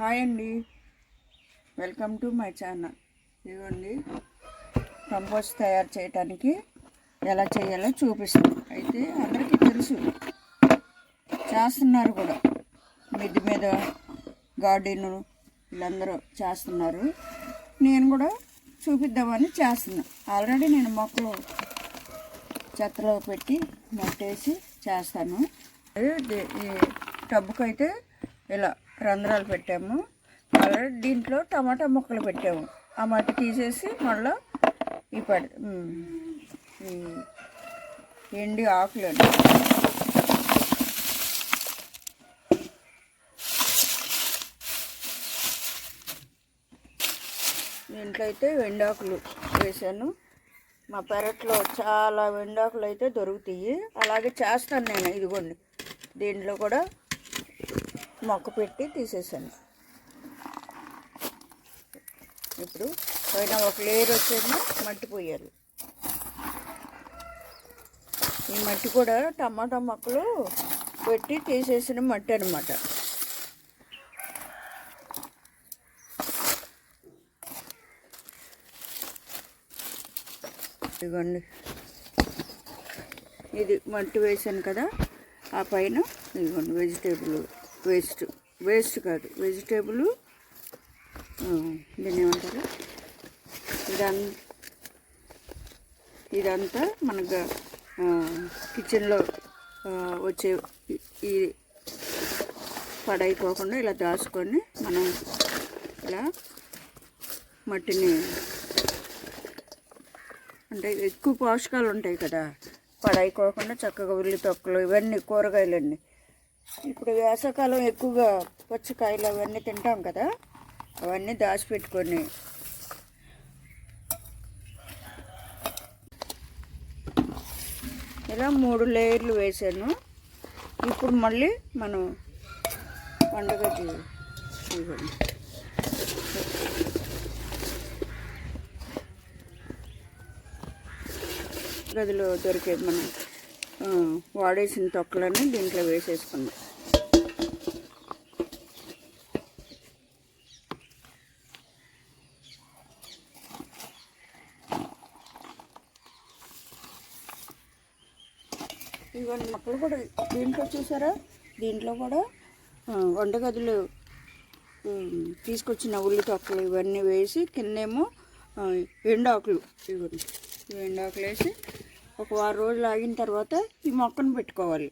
Hi అండి. Welcome to my channel. ఇదిగోండి compost తయారు చేయటానికి ఎలా చేయాలో చూపిస్తాను. అయితే అందరికీ తెలుసు చేస్తున్నారు కూడా. మిద్ది మీద గార్డెన్ వీళ్ళందరూ చేస్తున్నారు. నేను కూడా చూపిద్దామని చేస్తున్నా. ఆల్రెడీ నేను మొక్కలు చెత్తలో పెట్టి మట్టేసి చేస్తాను. ఈ టబ్బుకైతే ఇలా రంధ్రాలు పెట్టాము. ఆల్రెడీ దీంట్లో టమాటా ముక్కలు పెట్టాము. ఆ మట్టి తీసేసి మళ్ళీ ఈ ఎండి ఆకులు దీంట్లో అయితే వెండాకులు వేసాను. మా పెరట్లో చాలా వెండాకులు అయితే దొరుకుతాయి. అలాగే చేస్తాను నేను ఇదిగోండి. దీంట్లో కూడా మొక్క పెట్టి తీసేసాను ఇప్పుడు పైన ఒక లేయర్ వచ్చేది మట్టి పోయాలి. ఈ మట్టి కూడా టమాటా మొక్కలు పెట్టి తీసేసిన మట్టి అనమాట ఇదిగోండి. ఇది మట్టి వేసాను కదా ఆ పైన ఇదిగోండి వెజిటేబుల్ వేస్ట్ వేస్ట్ కాదు. వెజిటేబుల్ దీన్ని ఏమంటారు? ఇదం ఇదంతా మనకు కిచెన్లో వచ్చే ఈ- ఈ పడైపోకుండా ఇలా దాచుకొని మనం ఇలా మట్టిని అంటే ఎక్కువ పోషకాలు ఉంటాయి కదా. పడైపోకుండా చక్కగా ఉల్లి తొక్కలు ఇవన్నీ కూరగాయలన్నీ. ఇప్పుడు వేసవకాలం ఎక్కువగా పుచ్చకాయలు అవన్నీ తింటాం కదా అవన్నీ దాచిపెట్టుకొని. ఇలా మూడు లేయర్లు వేసాను. ఇప్పుడు మళ్ళీ మనం పండుగ గదిలో దొరికే మనం వాడేసిన తొక్కలన్నీ దీంట్లో వేసేసుకున్నాం ఇవన్నీ మొక్కలు కూడా దీంట్లో చూసారా? దీంట్లో కూడా వంటగదులు తీసుకొచ్చిన ఉల్లి తొక్కలు ఇవన్నీ వేసి కిందేమో ఎండాకులు ఇవన్నీ ఎండాకులు వేసి ఒక వారం రోజులు ఆగిన తర్వాత ఈ మొక్కను పెట్టుకోవాలి.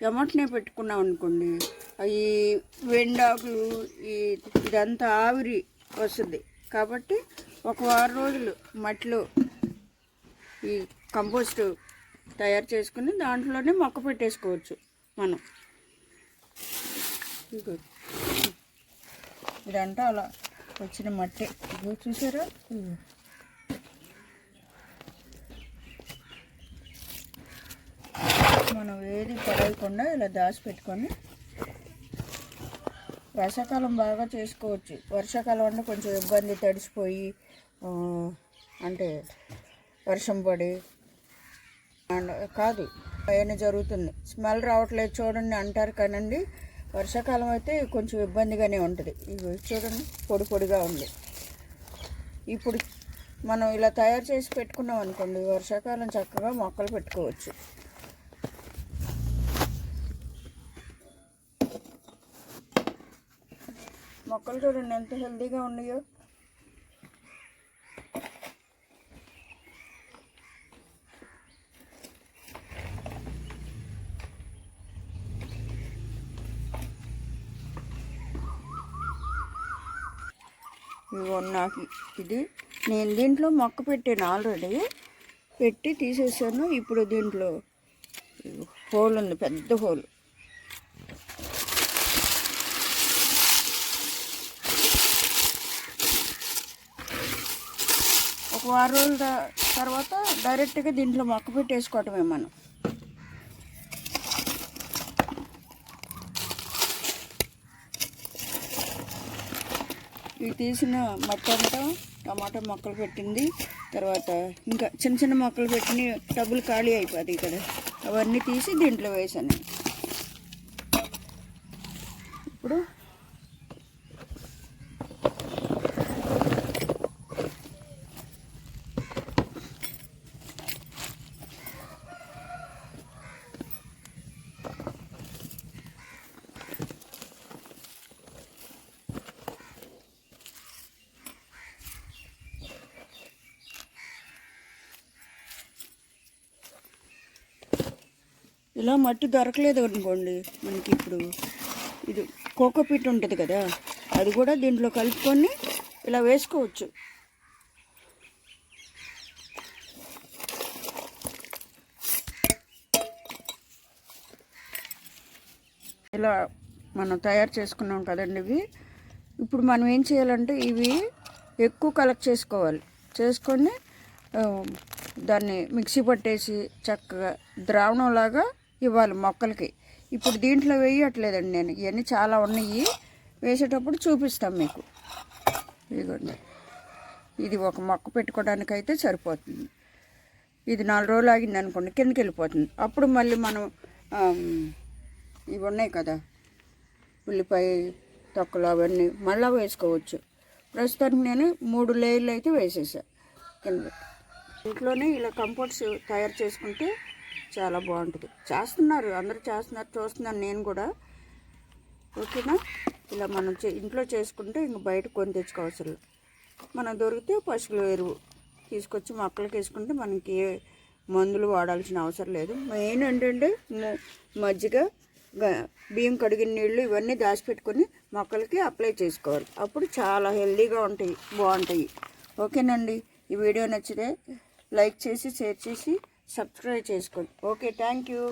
ఎమటనే పెట్టుకున్నాం అనుకోండి ఈ వెండాకులు ఈ ఇదంతా ఆవిరి వస్తుంది. కాబట్టి ఒక వారం రోజులు మట్టిలో ఈ కంపోస్ట్ తయారు చేసుకుని దాంట్లోనే మొక్క పెట్టేసుకోవచ్చు మనం. ఇదంతా అలా వచ్చిన మట్టి. ఇదిగో చూసారా? మనం ఏది పడేయకుండా ఇలా దాచి పెట్టుకొని వర్షాకాలం బాగా చేసుకోవచ్చు. వర్షాకాలం అంటే కొంచెం ఇబ్బంది తడిసిపోయి అంటే వర్షం పడి కాదు పైన జరుగుతుంది. స్మెల్ రావట్లేదు చూడండి అంటారు కానండి వర్షాకాలం అయితే కొంచెం ఇబ్బందిగానే ఉంటుంది. ఇవి చూడండి పొడి పొడిగా ఉంది. ఇప్పుడు మనం ఇలా తయారు చేసి పెట్టుకున్నాం అనుకోండి వర్షాకాలం చక్కగా మొక్కలు పెట్టుకోవచ్చు. మొక్కలు చూడండి ఎంత హెల్తీగా ఉన్నాయో. ఇదిగో నాకు ఇది. నేను దీంట్లో మొక్క పెట్టాను ఆల్రెడీ. పెట్టి తీసేసాను. ఇప్పుడు దీంట్లో హోల్ ఉంది పెద్ద హోల్. ఒక వారం రోజుల తర్వాత డైరెక్ట్గా దీంట్లో మొక్క పెట్టేసుకోవటమే మనం. ఇవి తీసిన మట్టి అంతా టమాటా మొక్కలు పెట్టింది. తర్వాత ఇంకా చిన్న చిన్న మొక్కలు పెట్టిన టబ్బులు ఖాళీ అయిపోతుంది ఇక్కడ అవన్నీ తీసి దీంట్లో వేసాను ఇప్పుడు ఇలా మట్టి దొరకలేదు అనుకోండి మనకి ఇప్పుడు. ఇది కోకోపీట్ ఉంటుంది కదా అది కూడా దీంట్లో కలుపుకొని ఇలా వేసుకోవచ్చు. ఇలా మనం తయారు చేసుకున్నాం కదండి ఇవి. ఇప్పుడు మనం ఏం చేయాలంటే ఇవి ఎక్కువ కలెక్ట్ చేసుకోవాలి. చేసుకొని దాన్ని మిక్సీ పట్టేసి చక్కగా ద్రావణంలాగా ఇవ్వాలి మొక్కలకి. ఇప్పుడు దీంట్లో వేయట్లేదండి నేను. ఇవన్నీ చాలా ఉన్నాయి. వేసేటప్పుడు చూపిస్తాం మీకు. ఇదిగోండి. ఇది ఒక మొక్క పెట్టుకోవడానికి అయితే సరిపోతుంది. ఇది నాలుగు రోజులు ఆగింది అనుకోండి కిందకి వెళ్ళిపోతుంది. అప్పుడు మళ్ళీ మనం ఇవి ఉన్నాయి కదా ఉల్లిపాయ తొక్కలు అవన్నీ మళ్ళీ వేసుకోవచ్చు. ప్రస్తుతానికి నేను మూడు లేయర్లు అయితే వేసేసా. కింద. ఇంట్లోనే ఇలా కంపోర్ట్స్ తయారు చేసుకుంటే చాలా బాగుంటుంది. చేస్తున్నారు అందరూ చేస్తున్నారు చూస్తున్నాను నేను కూడా. ఓకేనా? ఇలా మనం చే- ఇంట్లో చేసుకుంటే ఇంక బయట కొని తెచ్చుకోవసరం మనం దొరికితే పశువుల ఎరువు తీసుకొచ్చి మొక్కలకి వేసుకుంటే మనకి ఏ మందులు వాడాల్సిన అవసరం లేదు. మెయిన్ ఏంటంటే మజ్జిగ బియ్యం కడిగిన నీళ్ళు ఇవన్నీ దాచిపెట్టుకొని మొక్కలకి అప్లై చేసుకోవాలి. అప్పుడు చాలా హెల్దీగా ఉంటాయి బాగుంటాయి. ఓకేనండి. ఈ వీడియో నచ్చితే లైక్ చేసి షేర్ చేసి సబ్స్క్రైబ్ చేసుకోండి. Okay thank you.